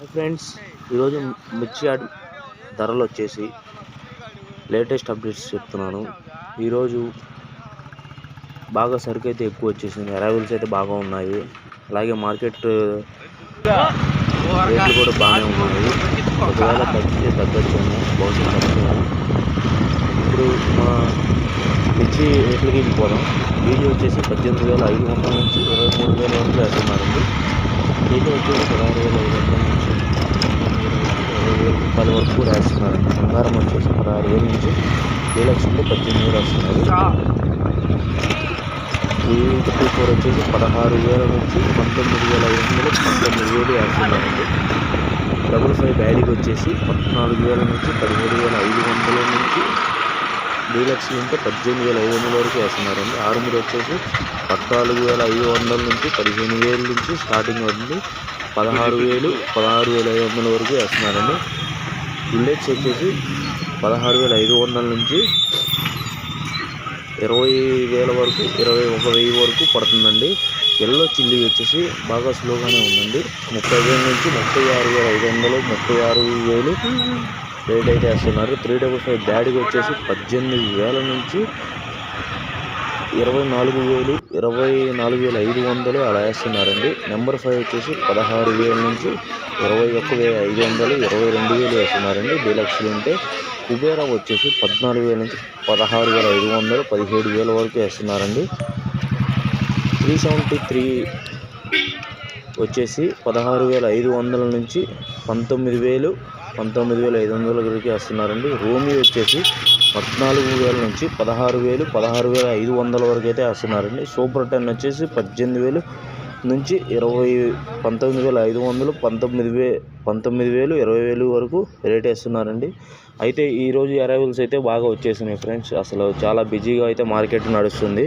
Friends ఈరోజు మిర్చియాడ్ ధరలు వచ్చేసి లేటెస్ట్ అప్డేట్స్ చెప్తున్నాను. ఈరోజు బాగా సరుకు అయితే ఎక్కువ వచ్చేసింది అరైవల్స్ అయితే బాగా ఉన్నాయి. అలాగే మార్కెట్ రేట్లు కూడా బాగానే ఉన్నాయి. ఒకవేళ తగ్గితే తగ్గచ్చేమో బహుశా తగ్గచ్చేమో ఇప్పుడు మా మిర్చి రేట్లకి వెళ్ళిపోదాం. వీడియో వచ్చేసి పద్దెనిమిది వేల ఐదు వందల నుంచి ఇరవై మూడు వేల వరకు వేస్తున్నారండి. ఇది వచ్చేసి పదహారు వేల ఐదు వందల నుంచి ఇరవై వేల రూపాయల వరకు రాస్తున్నారు. బంగారం వచ్చేసి పదహారు వేల నుంచి ఏ లక్షలు పద్దెనిమిది రాస్తున్నారు. వేస్తున్నారు ఈ ఫిఫ్టీ ఫోర్ వచ్చేసి పదహారు వేల నుంచి పంతొమ్మిది వేల ఐదు వందలు పంతొమ్మిది వేలు వేస్తున్నారండి డబుల్ ఫైవ్ బ్యాడీకి వచ్చేసి పద్నాలుగు వేల నుంచి పదిహేడు వేల ఐదు వందల నుంచి డీలక్స్ ఉంటే పద్దెనిమిది వేల ఐదు వందల వరకు వేస్తున్నారండి. ఆర్మీలు వచ్చేసి పద్నాలుగు వేల ఐదు వందల నుంచి పదిహేను వేల నుంచి స్టార్టింగ్ అవుతుంది. పదహారు వేలు పదహారు వేల ఐదు వందల వరకు వేస్తున్నారండి. బుల్లెట్స్ వచ్చేసి పదహారు వేల ఐదు వందల నుంచి ఇరవై వేల వరకు ఇరవై ఒక వెయ్యి వరకు పడుతుందండి. ఎల్లో చిల్లీ వచ్చేసి బాగా స్లోగానే ఉందండి. ముప్పై వేల నుంచి ముప్పై ఆరు వేల ఐదు వందలు ముప్పై ఆరు వేలు రేట్ అయితే వేస్తున్నారు త్రీ డబుల్ ఫైవ్ బ్యాడ్కి వచ్చేసి పద్దెనిమిది వేల నుంచి ఇరవై నాలుగు వేలు ఇరవై నాలుగు వేల ఐదు వందలు అలా వేస్తున్నారండి. నెంబర్ ఫైవ్ వచ్చేసి పదహారు వేల నుంచి ఇరవై ఒక్క వేల ఐదు వందలు ఇరవై రెండు వేలు వేస్తున్నారండి. డీలక్స్లు ఉంటే కుబేరా వచ్చేసి పద్నాలుగు వేల నుంచి పదహారు వేల ఐదు వందలు పదిహేడు వేల వరకు వేస్తున్నారండి. త్రీ సెవెంటీ త్రీ వచ్చేసి పదహారు వేల ఐదు వందల నుంచి పంతొమ్మిది వేలు పంతొమ్మిది వేల ఐదు వందల వరకు వేస్తున్నారండి. రోమి వచ్చేసి పద్నాలుగు వేల నుంచి పదహారు వేలు పదహారు వేల ఐదు వందల వరకు అయితే వేస్తున్నారండి. సూపర్ టెన్ వచ్చేసి పద్దెనిమిది వేలు నుంచి ఇరవై పంతొమ్మిది వేల ఐదు వందలు పంతొమ్మిది వే పంతొమ్మిది వేలు ఇరవై వేలు వరకు రేట్ వేస్తున్నారండి. అయితే ఈరోజు అరైవల్స్ అయితే బాగా వచ్చేసినాయి ఫ్రెండ్స్. అసలు చాలా బిజీగా అయితే మార్కెట్ నడుస్తుంది.